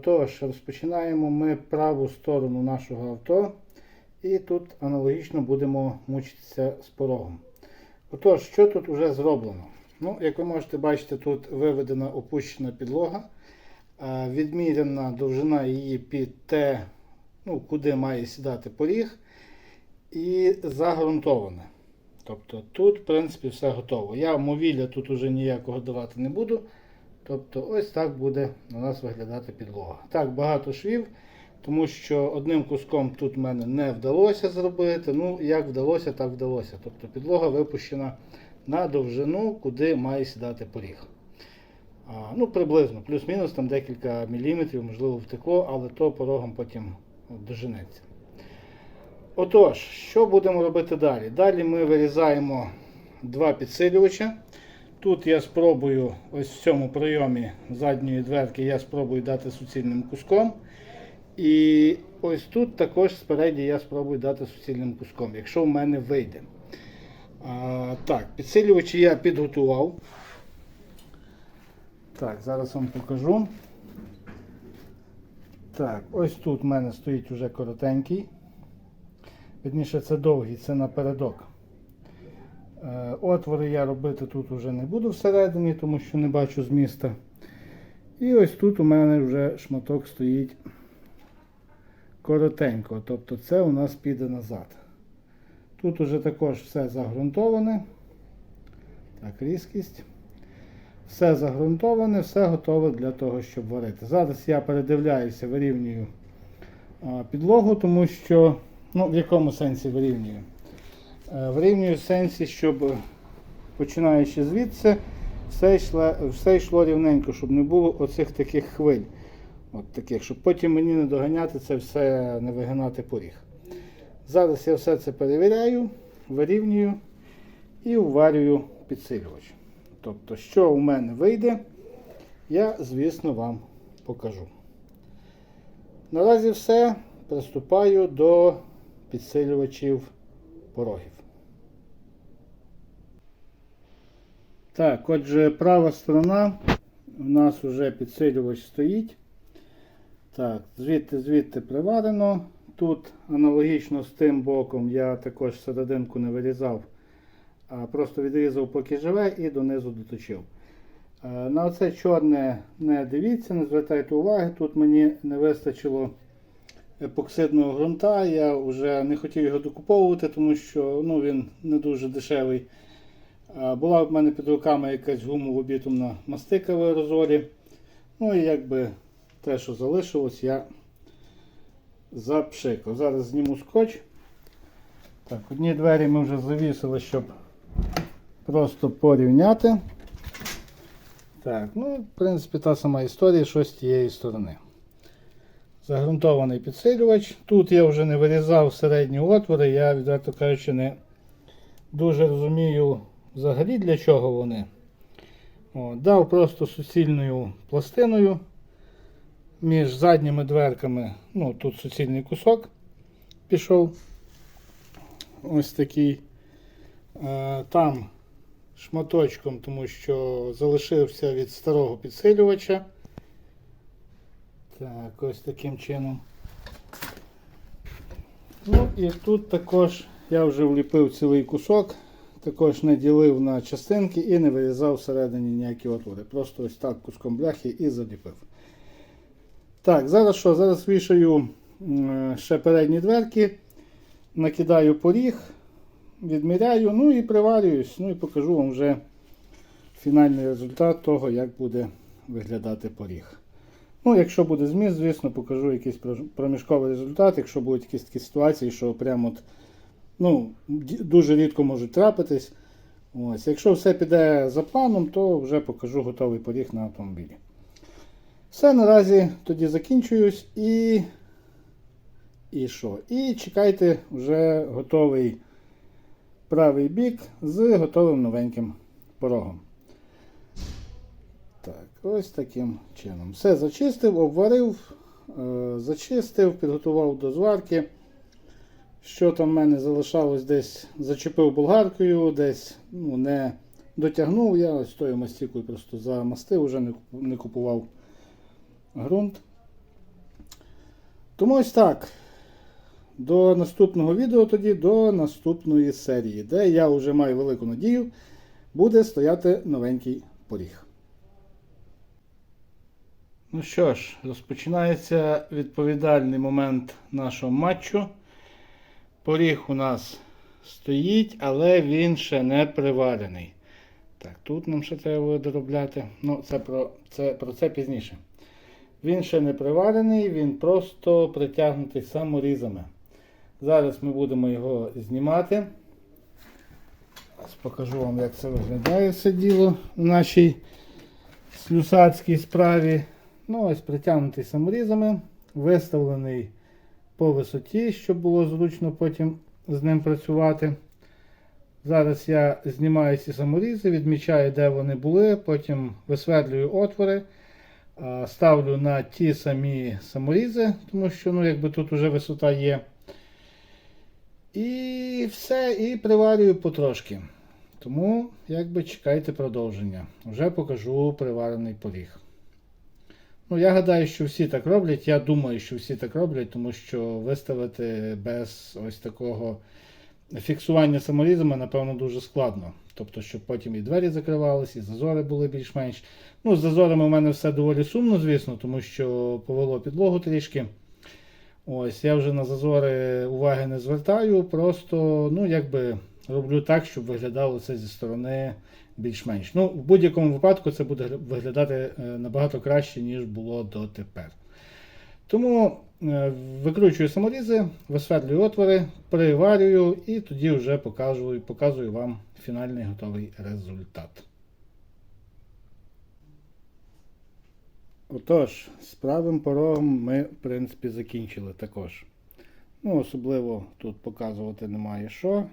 Отож, розпочинаємо ми праву сторону нашого авто. І тут аналогічно будемо мучитися з порогом. Отож, що тут вже зроблено? Ну, як ви можете бачити, тут виведена опущена підлога, відміряна довжина її під те, ну, куди має сідати поріг, і загрунтоване. Тобто тут, в принципі, все готово. Я мовілля тут уже ніякого давати не буду. Тобто ось так буде у нас виглядати підлога. Так, багато швів, тому що одним куском тут в мене не вдалося зробити. Ну, як вдалося, так вдалося. Тобто підлога випущена на довжину, куди має сідати поріг. А, ну, приблизно, плюс-мінус там декілька міліметрів, можливо, втекло, але то порогом потім доженеться. Отож, що будемо робити далі? Далі ми вирізаємо два підсилювача. Тут я спробую, ось в цьому прийомі задньої дверки, я спробую дати суцільним куском. І ось тут також спереді я спробую дати суцільним куском, якщо в мене вийде. А, так, підсилювачі я підготував. Так, зараз вам покажу. Так, ось тут в мене стоїть уже коротенький. Вірніше, це довгий, це напередок. Е, Отвори я робити тут вже не буду всередині, тому що не бачу зміста. І ось тут у мене вже шматок стоїть коротенько. Тобто це у нас піде назад. Тут уже також все загрунтоване. Так, різкість. Все загрунтоване, все готове для того, щоб варити. Зараз я передивляюся, вирівнюю підлогу, тому що, ну, в якому сенсі вирівнюю? Е, Вирівнюю в сенсі, щоб починаючи звідси, все йшло, все йшло рівненько, щоб не було оцих таких хвиль. От таких, щоб потім мені не доганяти це все, не вигинати поріг. Зараз я все це перевіряю, вирівнюю і уварюю підсилювач. Тобто, що у мене вийде, я, звісно, вам покажу. Наразі все. Приступаю до підсилювачів порогів. Так, отже, права сторона. У нас вже підсилювач стоїть. Так, звідти звідти приварено. Тут аналогічно з тим боком я також серединку не вирізав, а просто відрізав поки живе і донизу доточив. Е, На оце чорне не дивіться, не звертайте уваги. Тут мені не вистачило епоксидного ґрунта. Я вже не хотів його докуповувати, тому що ну, він не дуже дешевий. Була в мене під руками якась гумово-бітумна мастика в аерозолі. Ну і якби те, що залишилось, я запшикав. Зараз зніму скотч. Так, одні двері ми вже завісили, щоб просто порівняти. Так, ну, в принципі, та сама історія, що з тієї сторони. Загрунтований підсилювач. Тут я вже не вирізав середні отвори, я, відверто кажучи, не дуже розумію взагалі для чого вони. О, дав просто суцільною пластиною між задніми дверками. Ну, тут суцільний кусок пішов. Ось такий. Е, Там шматочком, тому що залишився від старого підсилювача. Так, ось таким чином. Ну і тут також я вже вліпив цілий кусок, також не ділив на частинки і не вирізав всередині ніякі отвори. Просто ось так куском бляхи і заліпив. Так, зараз що? Зараз вішаю ще передні дверки, накидаю поріг, відміряю, ну і приварююсь, ну і покажу вам вже фінальний результат того, як буде виглядати поріг. Ну, якщо буде зміст, звісно, покажу якийсь проміжковий результат, якщо будуть якісь такі ситуації, що прямо от, ну, дуже рідко можуть трапитись. Ось. Якщо все піде за планом, то вже покажу готовий поріг на автомобілі. Все, наразі тоді закінчуюсь і. І що? І чекайте вже готовий правий бік з готовим новеньким порогом. Так, ось таким чином. Все зачистив, обварив, е, зачистив, підготував до зварки. Що там в мене залишалось десь зачепив болгаркою, десь ну, не дотягнув. Я ось тою мастікою просто замастив, вже не купував ґрунт. Тому ось так. До наступного відео тоді, до наступної серії, де я вже маю велику надію, буде стояти новенький поріг. Ну що ж, розпочинається відповідальний момент нашого матчу. Поріг у нас стоїть, але він ще не приварений. Так, тут нам ще треба буде доробляти. Ну, це про це, про це пізніше. Він ще не приварений, він просто притягнутий саморізами. Зараз ми будемо його знімати. Зараз покажу вам, як це виглядає все діло в нашій слюсацькій справі. Ну, ось притягнутий саморізами, виставлений по висоті, щоб було зручно потім з ним працювати. Зараз я знімаю ці саморізи, відмічаю, де вони були, потім висверлюю отвори, ставлю на ті самі саморізи, тому що ну, якби тут вже висота є. І все, і приварюю потрошки. Тому, якби чекайте продовження. Вже покажу приварений поріг. Ну, я гадаю, що всі так роблять. Я думаю, що всі так роблять, тому що виставити без ось такого фіксування саморізами, напевно, дуже складно. Тобто, щоб потім і двері закривалися, і зазори були більш-менш. Ну, з зазорами у мене все доволі сумно, звісно, тому що повело підлогу трішки. Ось, я вже на зазори уваги не звертаю, просто, ну, якби роблю так, щоб виглядало це зі сторони більш-менш. Ну, в будь-якому випадку це буде виглядати е, набагато краще, ніж було дотепер. Тому е, викручую саморізи, висверлюю отвори, приварюю і тоді вже покажу, показую вам фінальний готовий результат. Отож, з правим порогом ми, в принципі, закінчили також. Ну, особливо тут показувати немає що.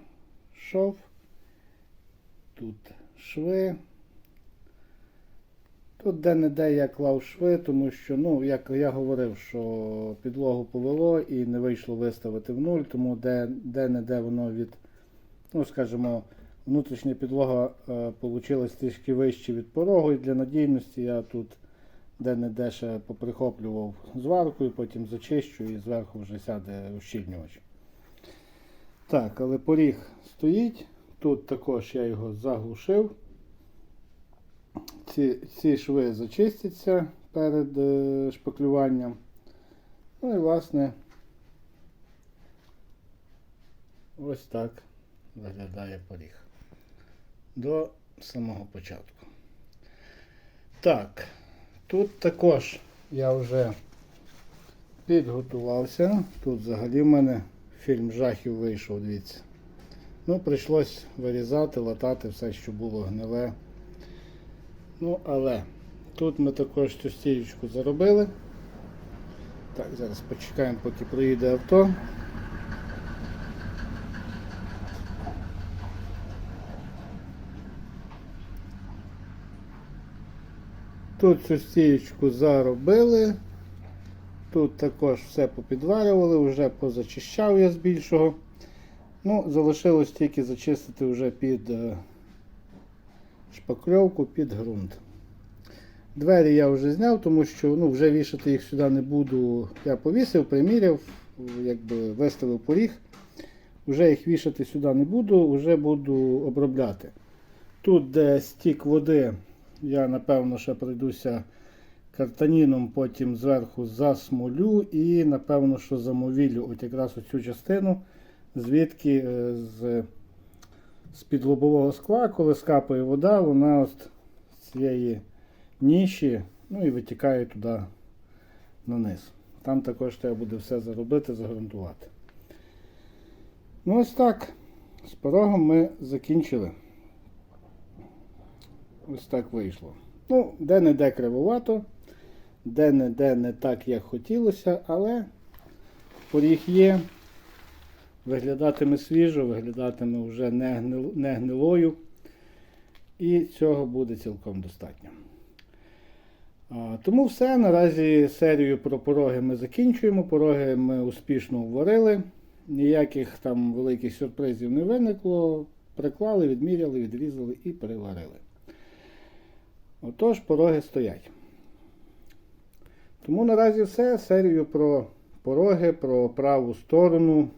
Шов. Тут шви. Тут де-не-де я клав шви, тому що, ну, як я говорив, що підлогу повело і не вийшло виставити в нуль, тому де- де-не-де воно від, ну, скажімо, внутрішня підлога е, трішки вище від порогу, і для надійності я тут де-не-де ще поприхоплював зваркою, потім зачищу і зверху вже сяде ущільнювач. Так, але поріг стоїть. Тут також я його заглушив. Ці, ці шви зачистяться перед е, шпаклюванням. Ну і власне ось так виглядає поріг. До самого початку. Так, тут також я вже підготувався. Тут взагалі в мене фільм жахів вийшов, дивіться. Ну, прийшлось вирізати, латати все, що було гниле. Ну, але тут ми також цю стіючку заробили. Так, зараз почекаємо, поки приїде авто. Тут цю стіючку заробили. Тут також все попідварювали, вже позачищав я з більшого. Ну, залишилось тільки зачистити вже під е, шпакльовку, під ґрунт. Двері я вже зняв, тому що ну, вже вішати їх сюди не буду. Я повісив, приміряв, якби виставив поріг. Вже їх вішати сюди не буду, вже буду обробляти. Тут, де стік води, я напевно ще пройдуся картаніном, потім зверху засмолю і напевно, що замовілю от якраз оцю частину, звідки е, з, з під лобового скла, коли скапає вода, вона от з цієї ніші ну і витікає туди наниз. Там також треба буде все заробити, загрунтувати. Ну ось так. З порогом ми закінчили. Ось так вийшло. Ну, де-не-де кривовато, де-не-де не так, як хотілося, але поріг є. Виглядатиме свіжо, виглядатиме вже не, гнил, не гнилою. І цього буде цілком достатньо. Тому все. Наразі серію про пороги ми закінчуємо. Пороги ми успішно вварили. Ніяких там великих сюрпризів не виникло. Приклали, відміряли, відрізали і переварили. Отож, пороги стоять. Тому наразі все. Серію про пороги, про праву сторону.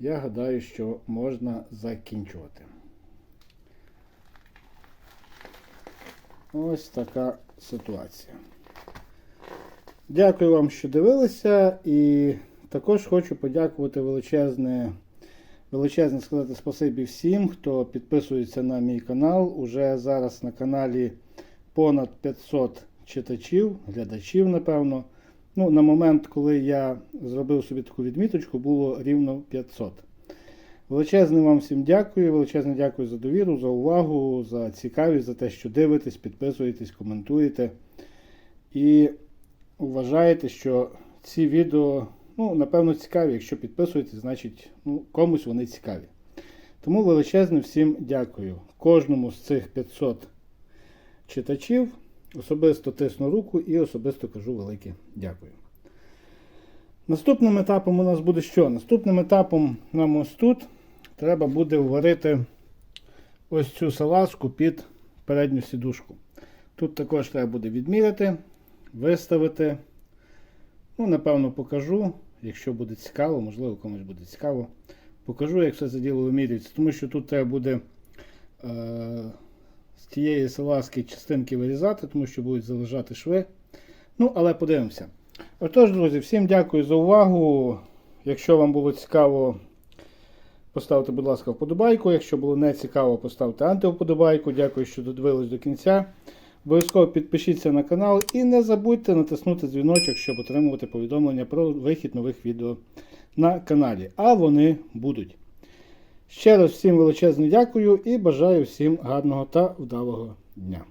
Я гадаю, що можна закінчувати. Ось така ситуація. Дякую вам, що дивилися, і також хочу подякувати величезне, величезне сказати спасибі всім, хто підписується на мій канал. Уже зараз на каналі понад 500 читачів, глядачів, напевно. Ну, на момент, коли я зробив собі таку відміточку, було рівно 500. Величезне вам всім дякую, величезне дякую за довіру, за увагу, за цікавість, за те, що дивитесь, підписуєтесь, коментуєте. І вважаєте, що ці відео, ну, напевно, цікаві. Якщо підписуєтесь, значить ну, комусь вони цікаві. Тому величезне всім дякую. Кожному з цих 500 читачів особисто тисну руку і особисто кажу велике дякую. Наступним етапом у нас буде що? Наступним етапом нам ось тут треба буде вварити ось цю салазку під передню сідушку. Тут також треба буде відміряти, виставити. Ну, напевно, покажу, якщо буде цікаво, можливо, комусь буде цікаво. Покажу, як все це діло вимірюється, тому що тут треба буде е, з тієї салазки частинки вирізати, тому що будуть залежати шви. Ну, але подивимося. Отож, друзі, всім дякую за увагу. Якщо вам було цікаво, поставте, будь ласка, вподобайку. Якщо було не цікаво, поставте антивподобайку. Дякую, що додивились до кінця. Обов'язково підпишіться на канал і не забудьте натиснути дзвіночок, щоб отримувати повідомлення про вихід нових відео на каналі. А вони будуть. Ще раз всім величезне дякую і бажаю всім гарного та вдалого дня.